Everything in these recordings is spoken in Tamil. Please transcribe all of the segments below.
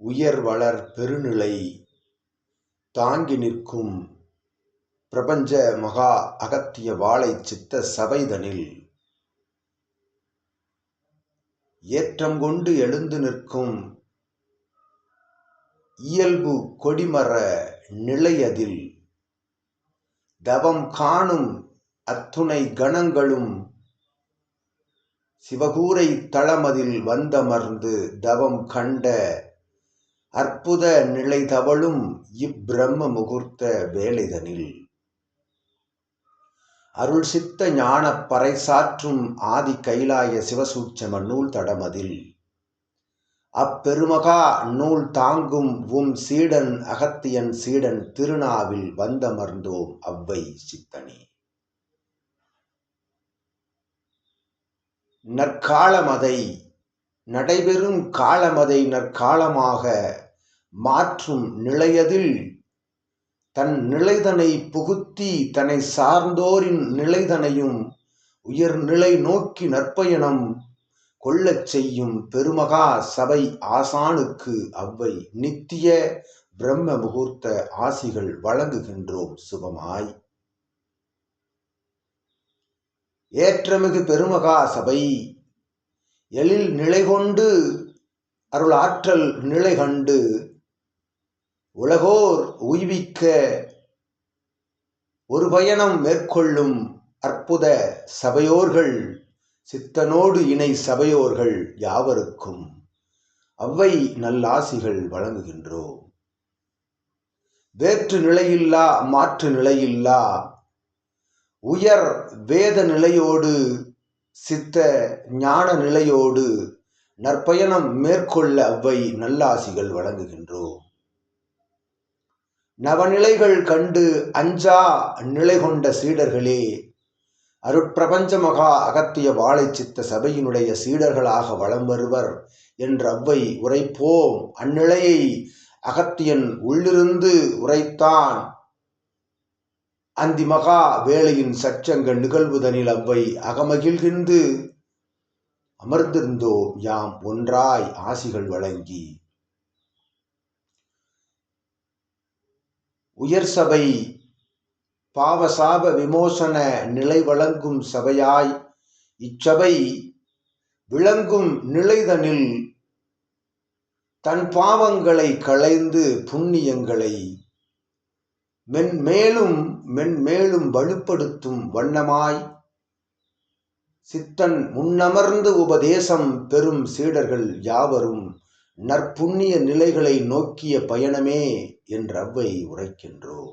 உயர் வளர் பெருநிலை தாங்கி நிற்கும் பிரபஞ்ச மகா அகத்திய வாழை சித்த சபைதனில் ஏற்றம் கொண்டு எழுந்து நிற்கும் இயல்பு கொடிமர நிலையதில் தவம் காணும் அத்துணை கணங்களும் சிவகூரை தளமதில் வந்தமர்ந்து தவம் கண்ட அற்புத நிலை தவழும் இப்பிரம்ம முகூர்த்த வேலைதனில். அருள் சித்த ஞான பறைசாற்றும் ஆதி கைலாய சிவசூட்சம நூல் தடமதில். அப்பெருமகா நூல் தாங்கும் உம் சீடன் அகத்தியன் சீடன் திருநாவில் வந்தமர்ந்தோம் அவ்வை சித்தனே. நற்காலமதை நடைபெறும் காலமதை நற்காலமாக மாற்றும் நிலையதில் தன் நிலைதனை புகுத்தி தன்னை சார்ந்தோரின் நிலைதனையும் உயர்நிலை நோக்கி நற்பயணம் கொள்ளச் செய்யும் பெருமகா சபை ஆசானுக்கு அவ்வை நித்திய பிரம்ம முகூர்த்த ஆசிகள் வழங்குகின்றோம் சுபமாய். ஏற்றமிகு பெருமகா சபை எழில் நிலை கொண்டு அருள் ஆற்றல் நிலை கண்டு உலகோர் உய்விக்க ஒரு பயணம் மேற்கொள்ளும் அற்புத சபையோர்கள் சித்தனோடு இணை சபையோர்கள் யாவருக்கும் அவ்வை நல்லாசிகள் வழங்குகின்றோம். வேற்று நிலையில்லா மாற்று நிலையில்லா உயர் வேத நிலையோடு சித்த ஞான நிலையோடு நற்பயணம் மேற்கொள்ள அவ்வை நல்லாசிகள் வழங்குகின்றோம். நவநிலைகள் கண்டு அஞ்சா நிலை கொண்ட சீடர்களே அருட்பிரபஞ்ச மகா அகத்திய வாழை சித்த சபையினுடைய சீடர்களாக வளம் வருவர் என்ற அவ்வை உரைப்போம். அந்நிலையை அகத்தியன் உள்ளிருந்து உரைத்தான். அந்தி மகா வேளையின் சச்சங்க நிகழ்வுதனில் அவ்வை அகமகிழ்கின்று அமர்ந்திருந்தோம் யாம் ஒன்றாய் ஆசிகள் வழங்கி. உயர் சபை பாவசாப விமோசன நிலை வழங்கும் சபையாய் இச்சபை விளங்கும் நிலைதனில் தன் பாவங்களை களைந்து புண்ணியங்களை மென்மேலும் மென்மேலும் வலுப்படுத்தும் வண்ணமாய் சித்தன் முன்னமர்ந்து உபதேசம் பெறும் சீடர்கள் யாவரும் நற்புண்ணிய நிலைகளை நோக்கிய பயணமே என்று அவ்வை உரைக்கின்றோம்.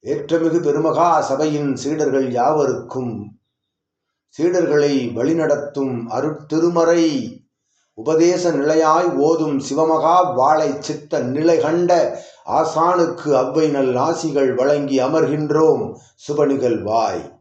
ஏற்றமிகு பெருமகா சபையின் சீடர்கள் யாவருக்கும் சீடர்களை வழிநடத்தும் அருட்திருமறை உபதேச நிலையாய் ஓதும் சிவமகா வாழை சித்த நிலை கண்ட ஆசானுக்கு அவ்வை நல் ஆசிகள் வழங்கி அமர்கின்றோம். சுப நிகழ்வாய்.